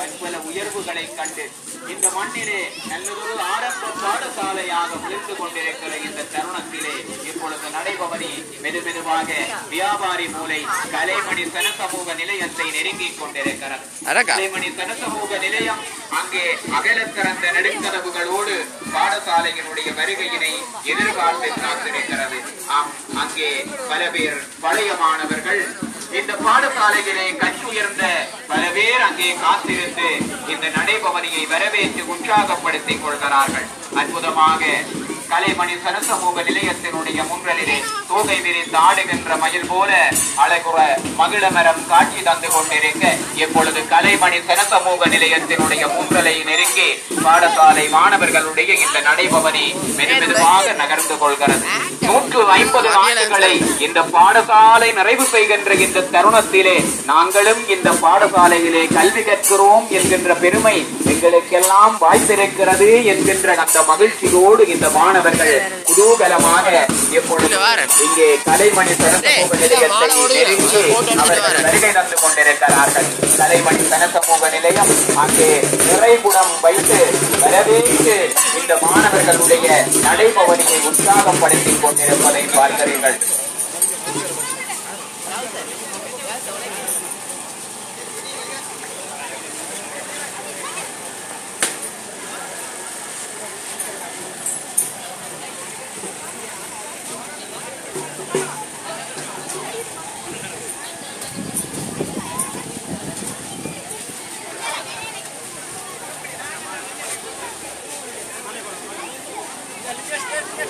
பற்பல உயர்வுகளை கண்டு இந்த மண்ணிலே நல்லதொரு ஆரம்ப பாடசாலையாக விழுந்து கொண்டிருக்கிற இந்த தருணத்திலே இப்பொழுது நடைபவனி மெதுமெதுவாக வியாபாரி மூலை கலைமணி சனசமூக நிலையத்தை நெருங்கிக் கொண்டிருக்கிறது. அரக்கா. கலைமணி சனசமூக நிலையம் அங்கே அகலத் திறந்த நெடுங்கதவுகளோடு பாடசாலையினுடைய வருகையினை எதிர்பார்த்து காத்திருக்கிறது. ஆம் அங்கே பல பேர் பழைய மாணவர்கள் இந்த பாடசாலையிலே பேர் அங்கே காத்திருந்து இந்த நடைபவனியை வரவேற்று உற்சாகப்படுத்திக் கொள்கிறார்கள். அற்புதமாக கலைமணி சனசமூக நிலையத்தினுடைய முன்றலிலே தூகை விரித்து ஆடுகின்ற மயில் போல அழகுற மகிழமரம் காட்சி தந்து கொண்டிருக்க இப்பொழுது கலைமணி சனசமூக நிலையத்தினுடைய முன்றலை நெருங்கி பாடசாலை மாணவர்களுடைய இந்த நடைபவனி மெதுமெதுவாக நகர்ந்து கொள்கிறது. நூற்று ஐம்பது ஆண்டுகளை இந்த பாடசாலை நிறைவு செய்கின்ற இந்த தருணத்திலே நாங்களும் இந்த பாடசாலையிலே கல்வி கற்கிறோம் என்கின்ற பெருமை எங்களுக்கெல்லாம் வாய்ப்பிருக்கிறது என்கின்ற அந்த மகிழ்ச்சியோடு இந்த மாணவர்கள் குதூகலமாக எப்பொழுது இங்கே கலைமணி சனசமூக நிலையத்தை நெருங்கி அவர்கள் வருகை தந்து கொண்டிருக்கிறார்கள். கலைமணி சனசமூக நிலையம் அங்கே நிறைகுடம் வைத்து வரவேற்று இந்த மாணவர்களுடைய நடைபவனியை உற்சாகப்படுத்திக் கொண்டிருப்பதை பார்க்கிறீர்கள்.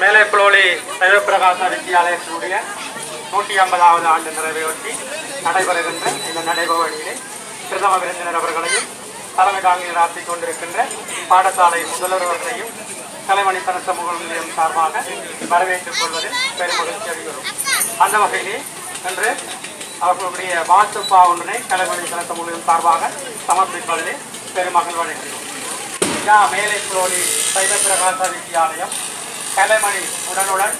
புலோலி சைவப்பிரகாச வித்தியாலயத்தினுடைய நூற்றி ஐம்பதாவது ஆண்டு நிறைவையொட்டி நடைபெறுகின்ற இந்த நடைபவழியிலே பிரதம விருந்தினர் அவர்களையும் தலைமை தாங்கி நடத்திக் கொண்டிருக்கின்ற பாடசாலை முதல்வர்களையும் கலைமணி சன சமூக நிலையம் சார்பாக வரவேற்றுக் கொள்வதில் பெருமகிழ்ச்சி அடைகிறோம். அந்த வகையிலே இன்று அவர்களுடைய வாழ்த்துப்பா ஒன்றினை கலைமணி தன சமூக நிலையம் சார்பாக சமர்ப்பிப்பதிலே பெருமகிழ்வு அடைகிறோம். மேலை புலோலி சைவ பிரகாச வித்தியாலயம் கலைமணி உடனுடன்